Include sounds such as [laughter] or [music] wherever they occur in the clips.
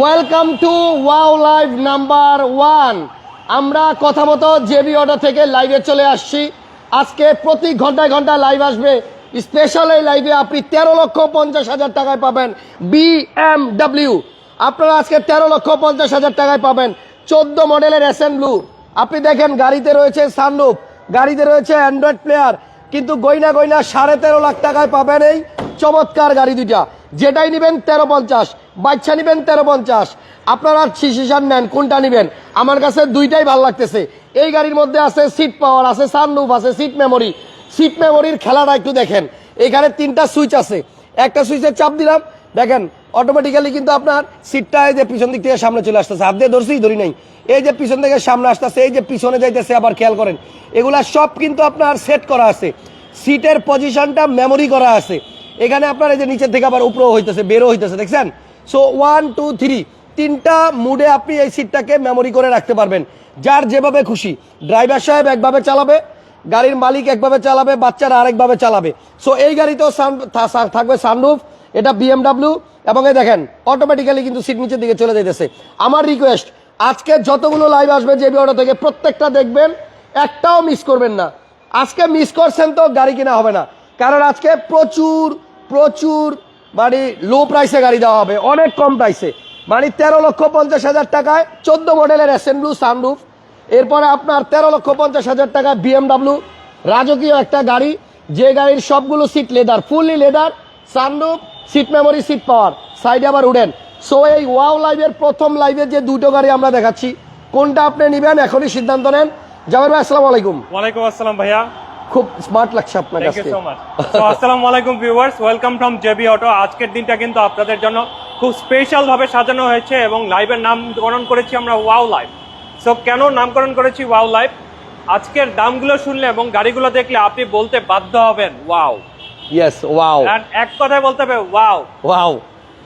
Welcome to Wow Live number one আমরা কথা মতো জেবি অটো থেকে লাইভে চলে আসছি। আজকে প্রতি ঘন্টায় ঘণ্টা লাইভ আসবে। স্পেশাল এই লাইভে আপনি তেরো লক্ষ পঞ্চাশ হাজার টাকায় পাবেন বিএমডব্লিউ আপনারা আজকে তেরো লক্ষ পঞ্চাশ হাজার টাকায় পাবেন। চোদ্দ মডেলের এস ব্লু আপনি দেখেন, গাড়িতে রয়েছে সানরুফ গাড়িতে রয়েছে অ্যান্ড্রয়েড প্লেয়ার কিন্তু গয়না গয়না সাড়ে তেরো লাখ টাকায় পাবেন এই চমৎকার গাড়ি দুইটা। যেটাই নেবেন তেরো পঞ্চাশ। বাচ্চা নেবেন তেরো পঞ্চাশ। আপনারা সিসিশন নেন, কোনটা নেবেন? আমার কাছে দুইটাই ভালো লাগতেছে। এই গাড়ির মধ্যে আছে সিট পাওয়ার আছে সানরুফ আছে সিট মেমোরি সিট মেমোরির খেলাটা একটু দেখেন। এখানে তিনটা সুইচ আছে। একটা সুইচে চাপ দিলাম। দেখেন অটোমেটিক্যালি কিন্তু আপনার সিটটা এই যে পিছন দিক থেকে সামনে চলে আসতেছে। হাত দিয়ে ধরছি, ধরি নাই। এই যে পিছন থেকে সামনে আসতেছে, এই যে পিছনে যাইতেছে, আবার খেয়াল করেন। এগুলা সব কিন্তু আপনার সেট করা আছে। সিটের পজিশনটা মেমোরি করা আছে। এখানে আপনার এই যে নিচের থেকে আবার উপরেও হইতেছে বেরো হইতেছে, দেখছেন? সো ওয়ান টু থ্রি তিনটা মুডে আপনি এই সিটটাকে মেমোরি করে রাখতে পারবেন। যার যেভাবে খুশি। ড্রাইভার সাহেব একভাবে চালাবে, গাড়ির মালিক একভাবে চালাবে, বাচ্চারা আরেকভাবে চালাবে। সো এই গাড়িতেও সান- থাকবে সানরুফ এটা বিএমডাব্লিউ এবং এই দেখেন অটোমেটিক্যালি কিন্তু সিট নিচের দিকে চলে যেতেছে আমার রিকোয়েস্ট আজকে যতগুলো লাইভ আসবে জেবি অটো থেকে প্রত্যেকটা দেখবেন, একটাও মিস করবেন না। আজকে মিস করছেন তো গাড়ি কিনা হবে না। কারণ আজকে প্রচুর প্রচুর মানে লো প্রাইসে গাড়ি দেওয়া হবে, অনেক কম প্রাইসে মানে তেরো লক্ষ পঞ্চাশ হাজার টাকায় চোদ্দ মডেলের অ্যাসেম্বলু সানরুফ এরপরে আপনার তেরো লক্ষ পঞ্চাশ হাজার টাকা বিএমডাব্লিউ রাজকীয় একটা গাড়ি, যে গাড়ির সবগুলো seat leather fully leather sunroof seat memory seat power সাইডে আবার উডেন। সো এই ওয়াও লাইভের প্রথম লাইভের যে দুটো গাড়ি আমরা দেখাচ্ছি, কোনটা আপনি নেবেন? এখনই সিদ্ধান্ত নেন। জাবের ভাই, আসসালামু আলাইকুম। ওয়ালাইকুম আসসালাম ভাইয়া। খুব স্মার্ট লাগছে আপনার কাছে। আসসালামু আলাইকুম viewers welcome from JB auto আজকের দিনটা কিন্তু আপনাদের জন্য খুব স্পেশাল ভাবে সাজানো হয়েছে এবং লাইভের নামকরণ করেছি আমরা ওয়াও লাইভ সো কেন নামকরণ করেছি ওয়াও লাইভ আজকের দামগুলো শুনলে এবং গাড়িগুলো দেখলে আপনি বলতে বাধ্য হবেন ওয়াও ইয়েস ওয়াও এক কথায় বলতে হবে ওয়াও ওয়াও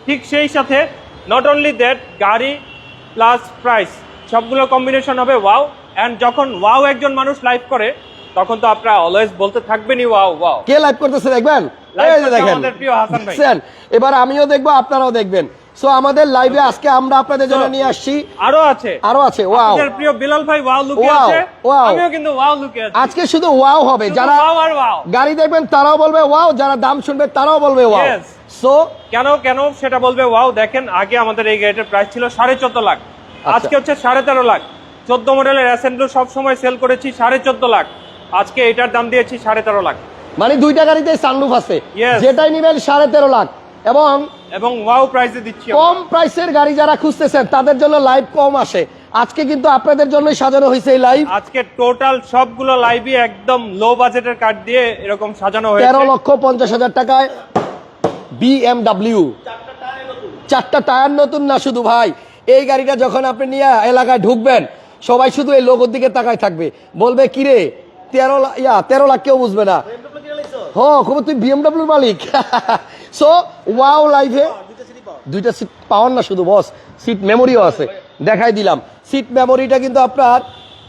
ঠিক সেই সাথে নট অনলি দ্যাট গাড়ি প্লাস প্রাইস সবগুলো কম্বিনেশন হবে ওয়াও অ্যান্ড যখন ওয়াও একজন মানুষ লাইভ করে তখন তো আপনারা অলওয়েজ বলতে থাকবেনই ওয়াও ওয়াও কে লাইভ করতেছে দেখবেন? এই যে দেখেন। আমাদের প্রিয় হাসান ভাই। দেখছেন? এবার আমিও দেখব আপনারাও দেখবেন। সো আমাদের লাইভে আজকে আমরা আপনাদের জন্য নিয়ে আসছি। আরও আছে। আরও আছে ওয়াও আমাদের প্রিয় বিলাল ভাই ওয়াও লুকে আছে। আমিও কিন্তু ওয়াও লুকে আছি। আজকে শুধু ওয়াও হবে। যারা ওয়াও আর ওয়াও গাড়ি দেখবেন তারাও বলবে ওয়াও যারা দাম শুনবে তারাও বলবে ওয়াও সো কেন কেন সেটা বলবে ওয়াও দেখেন আগে আমাদের এই গাড়িটার প্রাইস ছিল সাড়ে চোদ্দ লাখ। আচ্ছা। আজকে হচ্ছে সাড়ে তেরো লাখ। চোদ্দ মডেলের অ্যাসেন্ডো সব সময় সেল করেছি সাড়ে চোদ্দ লাখ। আজকে এটার দাম দিয়েছি সাড়ে তেরো লাখ। মানে দুইটা গাড়িতে সানরুফ আছে. যেটাই নিবেন সাড়ে তেরো লাখ। এবং এবং ওয়াও প্রাইসে দিচ্ছি কম প্রাইসের গাড়ি যারা খুঁজতেছেন তাদের জন্য লাইভ কম আসে। আজকে কিন্তু আপনাদের জন্যই সাজানো হয়েছে এই লাইভ আজকে টোটাল সবগুলো লাইভই একদম লো বাজেটের কার্ড দিয়ে এরকম সাজানো হয়েছে। তেরো লক্ষ পঞ্চাশ হাজার টাকায় বিএমডাব্লিউ চারটা টায়ার নতুন না শুধু ভাই। এই গাড়িটা যখন আপনি নিয়ে এলাকায় ঢুকবেন সবাই শুধু এই লোগোর দিকে তাকায় থাকবে। বলবে কিরে তেরো ইয়া, তেরো লাখ কেউ বুঝবে না। হ খুব তুই বিএমডাব্লিউ মালিক। সো ওয়াও লাইভে দুইটা সিট পাওয়ার না শুধু বস সিট মেমোরিও আছে। দেখাই দিলাম। সিট মেমোরিটা কিন্তু আপনার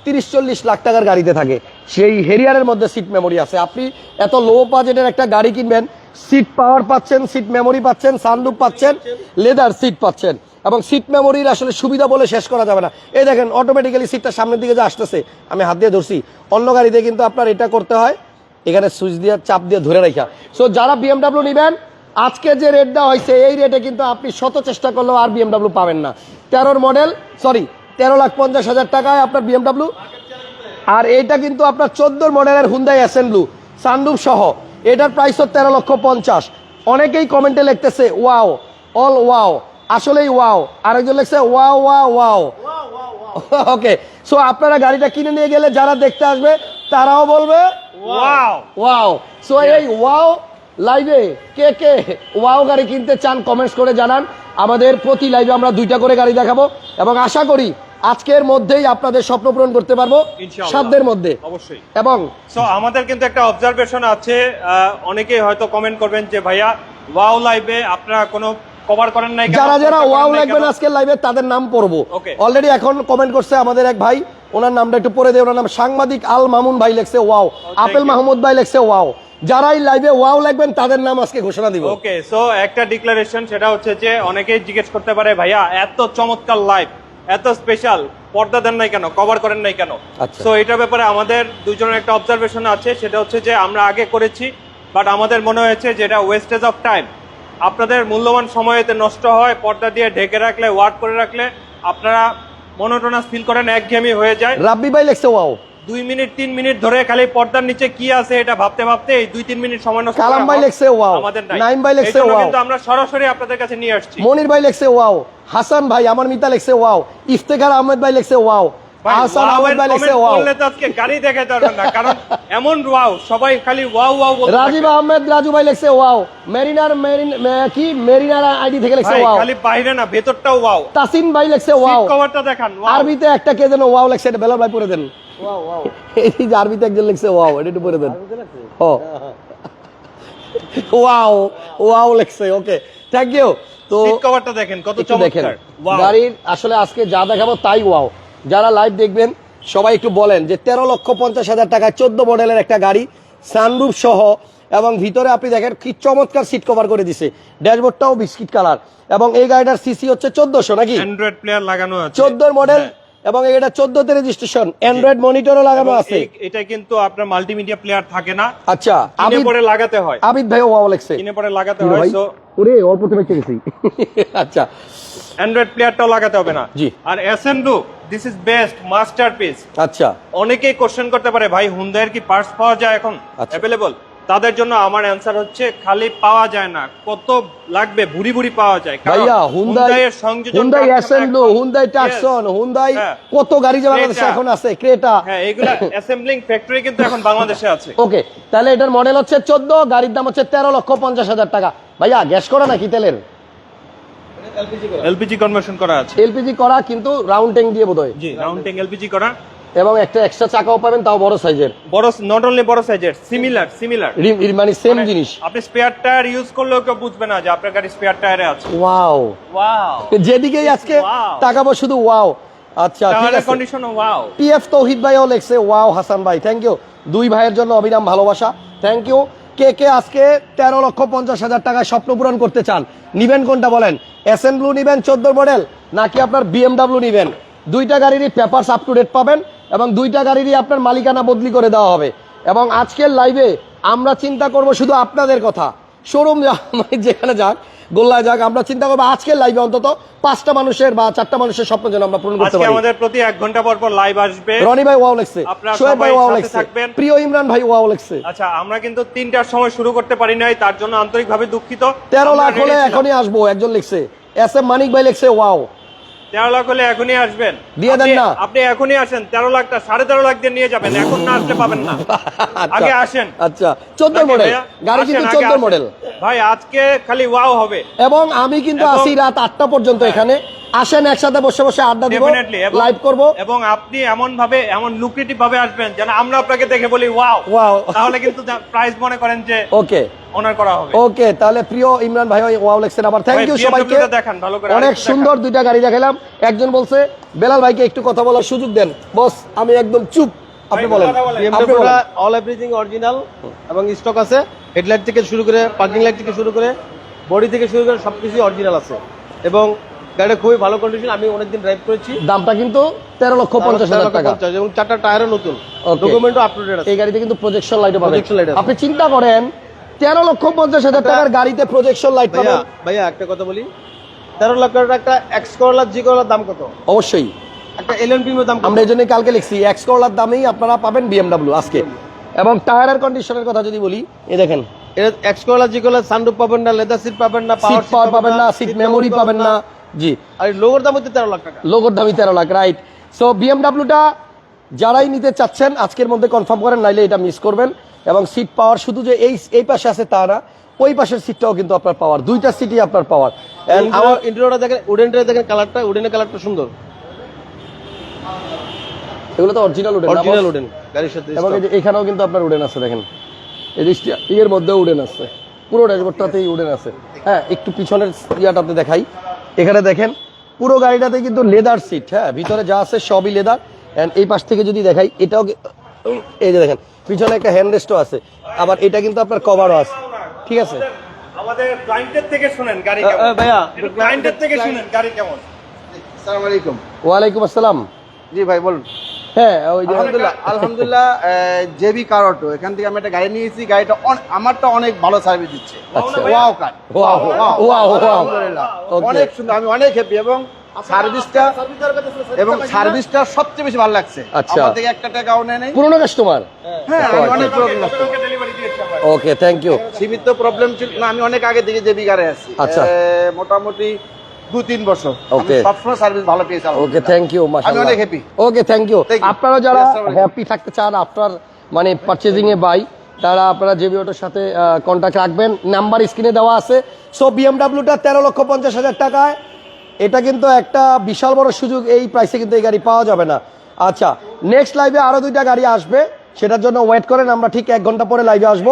তিরিশ, চল্লিশ লাখ টাকার গাড়িতে থাকে। সেই হেরিয়ারের মধ্যে সিট মেমোরি আছে। আপনি এত লো বাজেটের একটা গাড়ি কিনবেন সিট পাওয়ার পাচ্ছেন সিট মেমোরি পাচ্ছেন সানরুফ পাচ্ছেন লেদার সিট পাচ্ছেন। এবং সিট মেমোরির আসলে সুবিধা বলে শেষ করা যাবে না। এই দেখেন অটোমেটিক্যালি সিটটা সামনের দিকে যে আসতেছে, আমি হাত দিয়ে ধরছি। অন্য গাড়িতে কিন্তু আপনার এটা করতে হয়, এখানে সুইচ দিয়ে, চাপ দিয়ে ধরে রাখা। সো যারা বিএমডাব্লিউ নেবেন, আজকে যে রেট দেওয়া হয়েছে, এই রেটে কিন্তু আপনি শত চেষ্টা করলেও আর বিএমডাব্লিউ পাবেন না। তেরোর মডেল সরি তেরো লাখ পঞ্চাশ হাজার টাকায় আপনার বিএমডাব্লিউ আর এইটা কিন্তু আপনার চোদ্দোর মডেলের হুন্দাই অ্যাসেম্বলু সানরুফ সহ। এটার প্রাইস তেরো লক্ষ পঞ্চাশ। অনেকেই কমেন্টে লিখতেছে ওয়াও অল ওয়াও আসলেই ওয়াও। আরেকজন লিখছে wow wow wow. Okay so আপনারা গাড়িটা কিনে নিয়ে গেলে যারা দেখতে আসবে তারাও বলবে ওয়াও। ওয়াও। সো এই ওয়াও লাইভে কে কে ওয়াও গাড়ি কিনতে চান কমেন্টস করে জানান। আমাদের প্রতি লাইভে আমরা দুইটা করে গাড়ি দেখাবো এবং আশা করি আজকের মধ্যেই আপনাদের স্বপ্ন পূরণ করতে পারব সাধ্যের মধ্যে। অবশ্যই। এবং সো আমাদের কিন্তু একটা অবজারভেশন আছে অনেকেই হয়তো কমেন্ট করবেন যে ভাইয়া ওয়াও লাইভে আপনারা কোনো কভার করেন নাই যারা যারা ওয়াও লাগবেন? আজকের লাইভে তাদের নাম পড়ব. অলরেডি এখন কমেন্ট করছে আমাদের এক ভাই ওনার নামটা একটু পড়ে দেয় ওনার নাম সাংবাদিক আল মামুন ভাই লেখছে ওয়াও। আপেল মাহমুদ ভাই লেখছে ওয়াও। যারাই লাইভে ওয়াও লাগবেন তাদের নাম আজকে ঘোষণা দিব। ওকে সো একটা ডিক্লারেশন সেটা হচ্ছে যে অনেকেই জিজ্ঞেস করতে পারে ভাইয়া এত চমৎকার লাইভ এত স্পেশাল পর্দা দেন নাই কেন? কভার করেন নাই কেন? আচ্ছা। সো এটার ব্যাপারে আমাদের দুজনের একটা অবজারভেশন আছে সেটা হচ্ছে যে আমরা আগে করেছি বাট আমাদের মনে হয়েছে যে এটা ওয়েস্টেজ অফ টাইম আপনাদের মূল্যবান সময় এতে নষ্ট হয় পর্দা দিয়ে ঢেকে রাখলে ওয়ার্ড করে রাখলে আপনারা মনোটোনাস ফিল করেন একঘেয়েমি হয়ে যায়। রাব্বি ভাই লেখছে ওয়াও। দুই মিনিট তিন মিনিট ধরে খালি পর্দার নিচে কি আছে এটা ভাবতে ভাবতে এই দুই তিন মিনিট সময় নষ্ট কালাম ভাই লেখছে ওয়াও। আমাদের নাই। নাইম ভাই লেখছে জন্য কিন্তু আমরা সরাসরি আপনাদের কাছে নিয়ে আসছি। মনির ভাই লেখছে ওয়াও। হাসান ভাই আমার মিতা লেখছে ওয়াও। ইফতেখার আহমেদ ভাই লেখছে ওয়াও। ভাই, হাসান wow আহমেদ এর ভাই লেখছে comment ওয়াও। করলে তো আজকে গাড়ি দেখাতে পারবেন না কারণ এমন ওয়াও সবাই খালি ওয়াও ওয়াও বলতে রাজীব আহমেদ রাজু ভাই লেখছে ওয়াও। মেরিনার মেরিন কি? মেরিনার আইডি থেকে লেখছে ওয়াও। খালি বাইরে না ভেতরটাও ওয়াও। তাসিন ভাই লেখছে ওয়াও। কভারটা দেখান আরবিতে একটা কে যেন ওয়াও লেখছে এটা বেলাল ভাই পড়ে দেন। এই যে আরবিতে একজন লিখছে ওয়াও এটা একটু পড়ে দেন। ও ওয়াও ওয়াও লেখছে ওকে। থ্যাংক ইউ তো কভারটা দেখেন কত চমৎকার। গাড়ির আসলে আজকে যা দেখাবো তাই ওয়াও। যারা লাইভ দেখবেন সবাই একটু বলেন যে তেরো লক্ষ পঞ্চাশ হাজার টাকায় চোদ্দ মডেলের একটা গাড়ি সানরুফ সহ এবং ভিতরে আপনি দেখেন কি চমৎকার সিট কভার করে দিছে। ড্যাশবোর্ডটাও বিস্কিট কালার এবং এই গাড়িটার সিসি হচ্ছে চোদ্দশো নাকি? অ্যান্ড্রয়েড প্লেয়ার লাগানো আছে। চোদ্দোর মডেল হ্যাঁ। এবং এটা চোদ্দতে রেজিস্ট্রেশন অ্যান্ড্রয়েড মনিটরও লাগানো আছে। এই- এটা কিন্তু আপনার মাল্টিমিডিয়া প্লেয়ার থাকে না। আচ্ছা আমি পরে লাগাতে হয়। আবিদ ভাই ওয়াও লেখছে। কিনে পরে লাগাতে হয় ওরে অল্প থেকে গেছি। [laughs] আচ্ছা। অ্যান্ড্রয়েড প্লেয়ারটাও লাগাতে হবে না। জি। আর এসএনডু দিস ইজ বেস্ট মাস্টারপিস আচ্ছা। অনেকেই কোশ্চেন করতে পারে ভাই হুন্দাইয়ের কি পার্টস পাওয়া যায় এখন? আচ্ছা। অ্যাভেলেবল তাদের জন্য আমার অ্যান্সার হচ্ছে খালি পাওয়া যায় না। কত লাগবে? ভুরি ভুরি পাওয়া যায়। ভাইয়া হুন্দাইয়ের সংযোজন হুন্দাই কারখানা অ্যাসেম্বলো হুন্দাই. Tucson Hyundai. কত গাড়ি যে বাংলাদেশে এখন আছে ক্রেটা। হ্যাঁ এগুলা অ্যাসেম্বলিং ফ্যাক্টরি কিন্তু এখন বাংলাদেশে আছে। [laughs] ওকে তাহলে এটার মডেল হচ্ছে চোদ্দ গাড়ির দাম হচ্ছে তেরো লক্ষ পঞ্চাশ হাজার টাকা। ভাইয়া গ্যাস করা নাকি তেলের? এলপিজি কনভার্সন করা আছে। এলপিজি করা কিন্তু রাউন্ড ট্যাঙ্ক দিয়ে বোধ জি রাউন্ডিং এলপিজি করা। এবং একটা এক্সট্রা চাকাও পাবেন তাও বড় সাইজের বড় নট অনলি বড় সাইজের সিমিলার সিমিলার মানে সেম জিনিস। আপনি স্পেয়ার টায়ার ইউজ করলেও কেউ বুঝবে না যে আপনার গাড়ি স্পেয়ার টায়ারে আছে। ওয়াও ওয়াও যেদিকেই আজকে Wow. তাকাবো শুধু ওয়াও আচ্ছা ঠিক আছে। কন্ডিশন ওয়াও পিএফ তৌহিদ ভাইও লেখছে ওয়াও হাসান ভাই থ্যাংক ইউ দুই ভাইয়ের জন্য অবিরাম ভালোবাসা। থ্যাংক ইউ কে কে আজকে তেরো লক্ষ পঞ্চাশ হাজার টাকায় স্বপ্ন পূরণ করতে চান? নিবেন কোনটা বলেন? এস এন ব্লু নিবেন, চোদ্দ মডেল নাকি আপনার বিএমডাব্লিউ নিবেন? দুইটা গাড়িরই পেপারস আপ টু ডেট পাবেন এবং দুইটা গাড়িরই আপনার মালিকানা বদলি করে দেওয়া হবে। এবং আজকের লাইভে আমরা চিন্তা করব শুধু আপনাদের কথা। শোরুম যেখানে যাক গোল্লায় যাক আমরা চিন্তা করব আজকের লাইভে অন্তত পাঁচটা মানুষের বা চারটা মানুষের স্বপ্ন যেন আমরা পূরণ করতে পারি। আমাদের প্রতি এক ঘণ্টা পর পর লাইভ আসবে। রনি ভাই ওয়াও লেখছে সোহেব ভাই ওয়াও লেখছে প্রিয় ইমরান ভাই ওয়াও লেখছে। আচ্ছা আমরা কিন্তু তিনটার সময় শুরু করতে পারি নাই তার জন্য আন্তরিকভাবে দুঃখিত। তেরো লাখ হলে এখনই আসব একজন লিখছে এস এম মানিক ভাই লিখছে ওয়াও তেরো লাখ হলে এখনই আসবেন। দিয়ে দেন আপনি- না। আপনি এখনই আসেন তেরো লাখটা সাড়ে তেরো লাখ দিয়ে নিয়ে যাবেন এখন না আসলে পাবেন না। [laughs] আগে আসেন। আচ্ছা চোদ্দ মডেল গাড়ি কিন্তু চোদ্দ মডেল ভাই আজকে খালি ওয়াও হবে। এবং আমি কিন্তু আসি রাত আটটা পর্যন্ত এখানে। আসেন একসাথে বসে বসে আড্ডা দিব লাইভ করব। এবং আপনি এমন ভাবে এমন লুক্রেটিভ ভাবে আসবেন যেন আমরা আপনাকে দেখে বলি ওয়াও। ওয়াও। তাহলে কিন্তু প্রাইস মনে করেন যে ওকে। অনার করা হবে। ওকে তাহলে প্রিয় ইমরান ভাই ওয়াও লেখছেন আবার। থ্যাংক ইউ সবাইকে। দেখান, ভালো করে অনেক সুন্দর দুইটা গাড়ি দেখালাম। একজন বলছে বেলাল ভাইকে একটু কথা বলার সুযোগ দেন। বস আমি একদম চুপ। আপনি বলেন। অল এভরিথিং অরিজিনাল এবং স্টক আছে হেডলাইট থেকে শুরু করে পার্কিং লাইট থেকে শুরু করে বডি থেকে শুরু করে সবকিছু অরিজিনাল আছে। এবং গাড়িটা খুবই ভালো কন্ডিশন আমি অনেকদিন ড্রাইভ করেছি। দামটা কিন্তু তেরো লক্ষ পঞ্চাশ হাজার টাকা। এবং চারটা টায়ারও নতুন. ডকুমেন্টও আপ টু ডেট আছে। এই গাড়িতে কিন্তু প্রজেকশন Projection light আছে। আপনি চিন্তা করেন তেরো লক্ষ পঞ্চাশ হাজার টাকার গাড়িতে প্রজেকশন লাইট ভাইয়া পাবেন। ভাইয়া একটা কথা বলি। তেরো লাখ টাকার একটা এক্স করলার জি করলার দাম কত? অবশ্যই। একটা প্রিমিয়ার দাম আমরা এই জন্যই কালকে লিখছি এক্স করলার দামেই আপনারা পাবেন বিএমডাব্লিউ আজকে। এবং টায়ারের কন্ডিশনের কথা যদি বলি এই দেখেন। এক্স সানরুফ পাবেন না লেদার সিট পাবেন না সিট পাওয়ার পাবেন না সিট মেমোরি পাবেন না। জি। আর লোগোর দাম হচ্ছে তেরো লাখ টাকা। লোগোর দামি তেরো লাখ রাইট সো বিএমডাব্লিউটা যারাই নিতে চাচ্ছেন আজকের মধ্যে কনফার্ম করেন নাইলে এটা মিস করবেন। এবং সিট পাওয়ার শুধু যে এই এই পাশে আছে তা না ওই পাশের সিটটাও কিন্তু আপনার পাওয়ার দুইটা সিটই আপনার পাওয়ার। আমার ইন্টেরিয়রটা দেখেন উডেনটা দেখেন কালারটা উডেনের কালারটা সুন্দর। এগুলো তো অরিজিনাল উডেন অরিজিনাল উডেন গাড়ির সাথে এবং এই যে এখানেও কিন্তু আপনার উডেন আছে দেখেন। এই যে ইয়ের মধ্যেও উডেন আছে। পুরো ড্যাশবোর্ডটাতেই উডেন আছে। হ্যাঁ একটু পিছনের ইয়াটা আপনি দেখাই। এখানে দেখেন পুরো গাড়িটাতে কিন্তু লেদার সিট হ্যাঁ ভিতরে যা আছে সবই লেদার এন্ড এই পাশ থেকে যদি দেখাই এটাও এই যে দেখেন পিছনে একটা হ্যান্ড রেস্টও আছে। আবার এটা কিন্তু আপনার কভারও আছে। ঠিক আছে? আমাদের ক্লায়েন্টের থেকে শুনেন গাড়ি কেমন। ভাইয়া, ক্লায়েন্টের থেকে শুনেন গাড়ি কেমন। সালাম আলাইকুম ওয়ালাইকুম আসসালাম। জি ভাই বলুন। হ্যাঁ ওই যে আলহামদুলিল্লাহ আলহামদুলিল্লাহ। জেবি কার অটো এখান থেকে আমি একটা গাড়ি নিয়েছি গাড়িটা আমারটা অনেক ভালো সার্ভিস দিচ্ছে। ওয়াও কার Wow, wow, wow. আলহামদুলিল্লাহ। অনেক সুন্দর আমি অনেক হ্যাপি এবং সার্ভিসটা এবং সার্ভিসটা সবচেয়ে বেশি ভালো লাগছে। আচ্ছা। আমার থেকে একটা টাকাও নেয় নাই। পুরনো কাস্টমার হ্যাঁ আমি অনেক প্রবলেম ওকে থ্যাংক ইউ সীমিত প্রবলেম ছিল না আমি অনেক আগে থেকে জেবি গাড়ি আছি। আচ্ছা। মোটামুটি দু তিন বছর। আমি সবসময় সার্ভিস ভালো পেয়েছি ওকে থ্যাংক ইউ আমি অনেক happy. ওকে থ্যাংক ইউ আপনারা যারা হ্যাপি থাকতে চান আপনার মানে পারচেজিং এ বাই তারা আপনারা জেবি অটোর সাথে কন্ট্যাক্ট রাখবেন নাম্বার স্ক্রিনে দেওয়া আছে। সো বিএমডাব্লিউটা তেরো লক্ষ পঞ্চাশ হাজার টাকায়। এটা কিন্তু একটা বিশাল বড় সুযোগ এই প্রাইসে কিন্তু এই গাড়ি পাওয়া যাবে না। আচ্ছা নেক্সট লাইভে আরও দুইটা গাড়ি আসবে। সেটার জন্য ওয়েট করেন আমরা ঠিক এক ঘণ্টা পরে লাইভে আসব।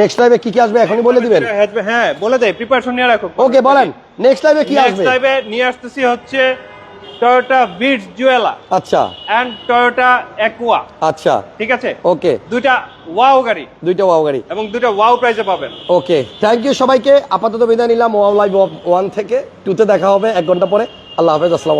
নেক্সট লাইভে কি কি আসবে এখনই বলে দিবেন? হ্যাঁ বলে দেয় প্রিপারেশন নিয়ে রাখো। ওকে বলেন। নেক্সট লাইভে কি আসবে? নেক্সট টাইমে নিয়ে আসতেছি হচ্ছে টয়োটা বিটস জুয়েলা আচ্ছা। এন্ড টয়োটা অ্যাকুয়া আচ্ছা। ঠিক আছে? ওকে দুইটা ওয়াও গাড়ি। দুইটা ওয়াও গাড়ি। এবং দুইটা ওয়াও প্রাইসে পাবেন। ওকে থ্যাংক ইউ সবাইকে। আপাতত বিদায় নিলাম। ওয়াও লাইভ ওয়ান থেকে টুতে দেখা হবে এক ঘণ্টা পরে। আল্লাহ হাফেজ। আসসালাম